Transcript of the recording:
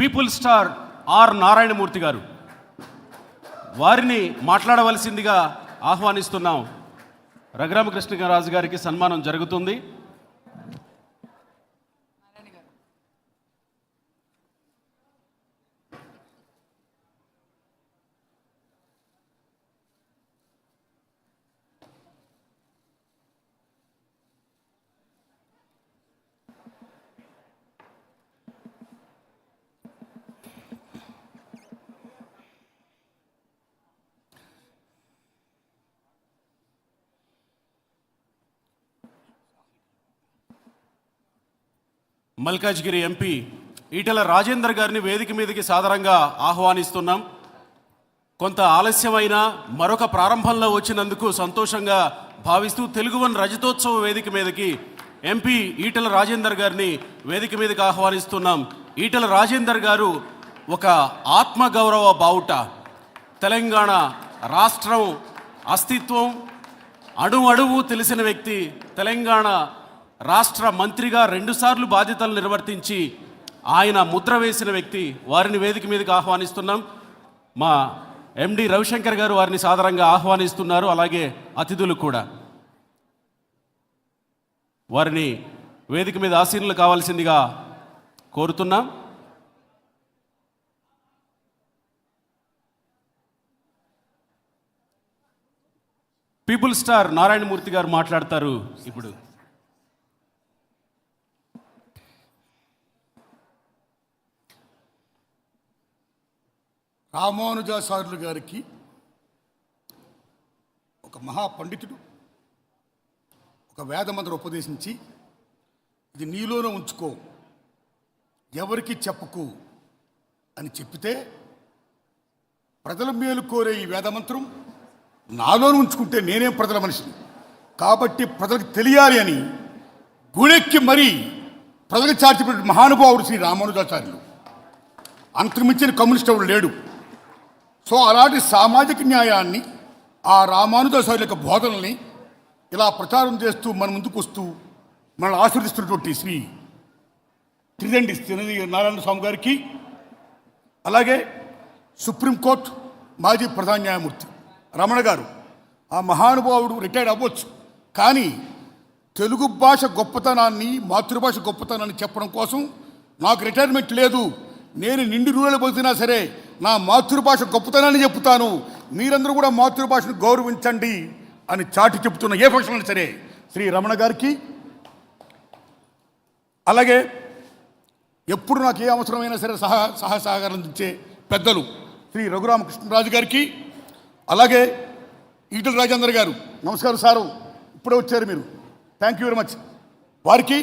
People star are Narayanamurthy గారు. వారిని మాట్లాడవలసిందిగా ఆహ్వానిస్తున్నాం. రఘురామకృష్ణరాజు గారికి సన్మానం జరుగుతుంది. మల్కాజ్గిరి ఎంపీ ఈటల రాజేందర్ గారిని వేదిక మీదకి సాధారణంగా ఆహ్వానిస్తున్నాం. కొంత ఆలస్యమైన మరొక ప్రారంభంలో వచ్చినందుకు సంతోషంగా భావిస్తూ తెలుగువన్ రజతోత్సవ వేదిక మీదకి ఎంపీ ఈటల రాజేందర్ గారిని వేదిక మీదకి ఆహ్వానిస్తున్నాం. ఈటల రాజేందర్ గారు ఒక ఆత్మగౌరవ బావుట. తెలంగాణ రాష్ట్రం అస్తిత్వం అణు అడుగు తెలిసిన వ్యక్తి తెలంగాణ రాష్ట్ర మంత్రిగా రెండుసార్లు బాధ్యతలు నిర్వర్తించి ఆయన ముద్ర వేసిన వ్యక్తి వారిని వేదిక మీదకి ఆహ్వానిస్తున్నాం. మా ఎండి రవిశంకర్ గారు వారిని సాధారణంగా ఆహ్వానిస్తున్నారు అలాగే అతిథులు కూడా. వారిని వేదిక మీద ఆసీనులు కావాల్సిందిగా కోరుతున్నాం. పీపుల్ స్టార్ నారాయణమూర్తి గారు మాట్లాడతారు ఇప్పుడు. రామానుజాచార్యులు గారికి ఒక మహాపండితుడు ఒక వేదమంత్రం ఉపదేశించి ఇది నీలోనే ఉంచుకో ఎవరికి చెప్పకు అని చెప్పితే ప్రజల మేలు కోరే ఈ వేదమంత్రం నాలోనే ఉంచుకుంటే నేనేం ప్రజల మనిషిని? కాబట్టి ప్రజలకు తెలియాలి అని గుడెక్కి మరీ ప్రజలకు చాటిపెట్టిన మహానుభావుడు శ్రీ రామానుజాచార్యులు. అంతకుమించిన కమ్యూనిస్ట్ ఎవడు లేడు. సో అలాంటి సామాజిక న్యాయాన్ని ఆ రామానుజాచార్యుల యొక్క బోధనల్ని ఇలా ప్రచారం చేస్తూ మన ముందుకు వస్తూ మనల్ని ఆశీర్దిస్తున్నటువంటి శ్రీ త్రిదండి తిరునది నారాయణ స్వామి గారికి అలాగే సుప్రీంకోర్టు మాజీ ప్రధాన న్యాయమూర్తి రమణ గారు. ఆ మహానుభావుడు రిటైర్డ్ అవ్వచ్చు కానీ తెలుగు భాష గొప్పతనాన్ని మాతృభాష గొప్పతనాన్ని చెప్పడం కోసం నాకు రిటైర్మెంట్ లేదు. నేను నిండు రూరలు పోతున్నా సరే నా మాతృభాష గొప్పతనాన్ని చెప్తాను మీరందరూ కూడా మాతృభాషను గౌరవించండి అని చాటి చెప్తున్న ఏ ఫంక్షన్ అయినా సరే శ్రీ రమణ గారికి. అలాగే ఎప్పుడు నాకు ఏ అవసరమైనా సరే సహా సహా సహకారం అందించే పెద్దలు శ్రీ రఘురామకృష్ణరాజు గారికి. అలాగే ఈటల రాజేందర్ గారు నమస్కారం సారు ఇప్పుడే వచ్చారు మీరు. థ్యాంక్ యూ వెరీ మచ్ వారికి